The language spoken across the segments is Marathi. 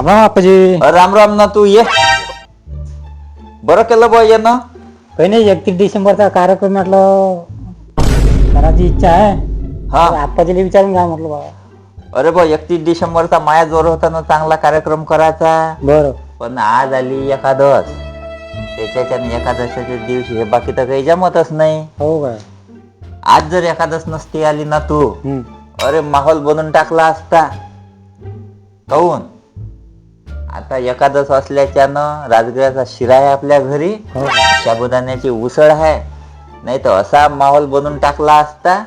आबा आपाजी अ, राम राम ना तू ये. बरं केलं बा ये ना काही नाही एकतीस डिसेंबरचा कार्यक्रम म्हटलं. करायची इच्छा आहे. हा. आपाजीला विचारून घ्या म्हटलं बाबा. अरे बा एकतीस डिसेंबरचा माया जोर होता ना चांगला कार्यक्रम करायचा. बरं. पण आज आली एकादश त्याच्याच्याने एकादशीच्या दिवशी हे बाकी तर काही जमतच नाही. हो काय? आज जर एकादश नसती आली ना तू हम्म. अरे माहोल बनवून टाकला असता. काहून आता एकादश असल्याच्यानं राजगिराचा शिरा आहे आपल्या घरी. हो साबुदाण्याची उसळ आहे. नाही तर असा माहोल बनवून टाकला असता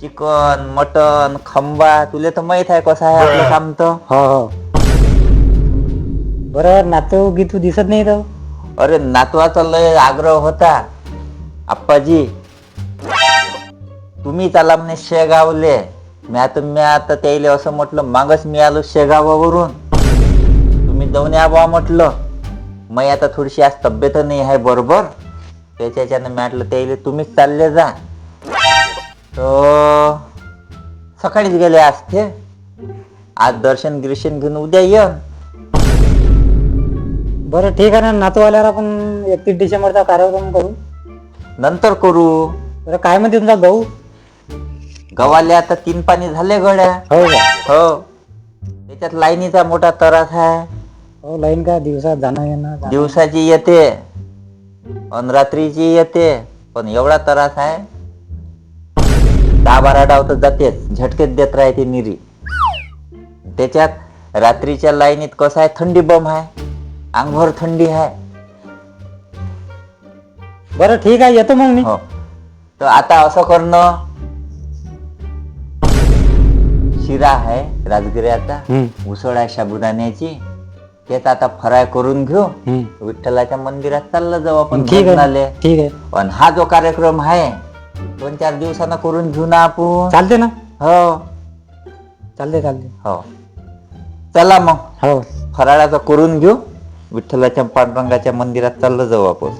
चिकन मटन खंबा तुला तर माहीत आहे कसं आहे आपलं काम तर. हो हो. बरं नातू गीतू दिसत नाही तर अरे नातवाचा लय आग्रह होता. आप्पाजी तुम्ही चाला म्हणे शेगावले. मी आता मी आता त्याला असं म्हटलं मागच मी आलो शेगावावरून. तुम्ही जाऊन या बा म्हटलं. मग आता थोडीशी आज तब्येत नाही आहे बरोबर. त्याच्याच्यानं मी म्हटलं त्याला तुम्हीच चालले जा. तर सकाळीच गेले आज ते. आज दर्शन गिर्शन घेऊन उद्या ये बरं ठीक आहे ना नातू आल्यावर आपण एकतीस डिसेंबरचा कार्यक्रम करू. नंतर करू. बरं काय म्हणते तुमचा भाऊ? गव्हाले आता तीन पाणी झाले गड्या. हो का? हो. त्याच्यात लाईनीचा मोठा त्रास आहे. हो लाईन का दिवसात जाणं येणं जाणं. दिवसाची येते अन रात्रीची येते पण एवढा त्रास आहे दहा बारा डाव तर जातेच झटकेच देत राहते निरी त्याच्यात रात्रीच्या लाईनीत कसं आहे थंडी बम आहे अंगभर थंडी आहे बरं ठीक आहे येतो मग मी हो तर आता असं करणं शिरा आहे राजगिऱ्याचा. उसळ आहे साबुदाण्याची तेच आता फ्राय करून घेऊ. हम्म. विठ्ठलाच्या मंदिरात चाललं जाऊ आपण ठीक भजनाले. आहे ठीक आहे. पण हा जो कार्यक्रम आहे दोन चार दिवसानं करून घेऊ ना आपण. चालते ना? हो. चालते चालते हो. चला मग. हो. फराळाचं करून घेऊ. विठ्ठलाच्या पांडुरंगाच्या मंदिरात चाललं जाऊ आपण.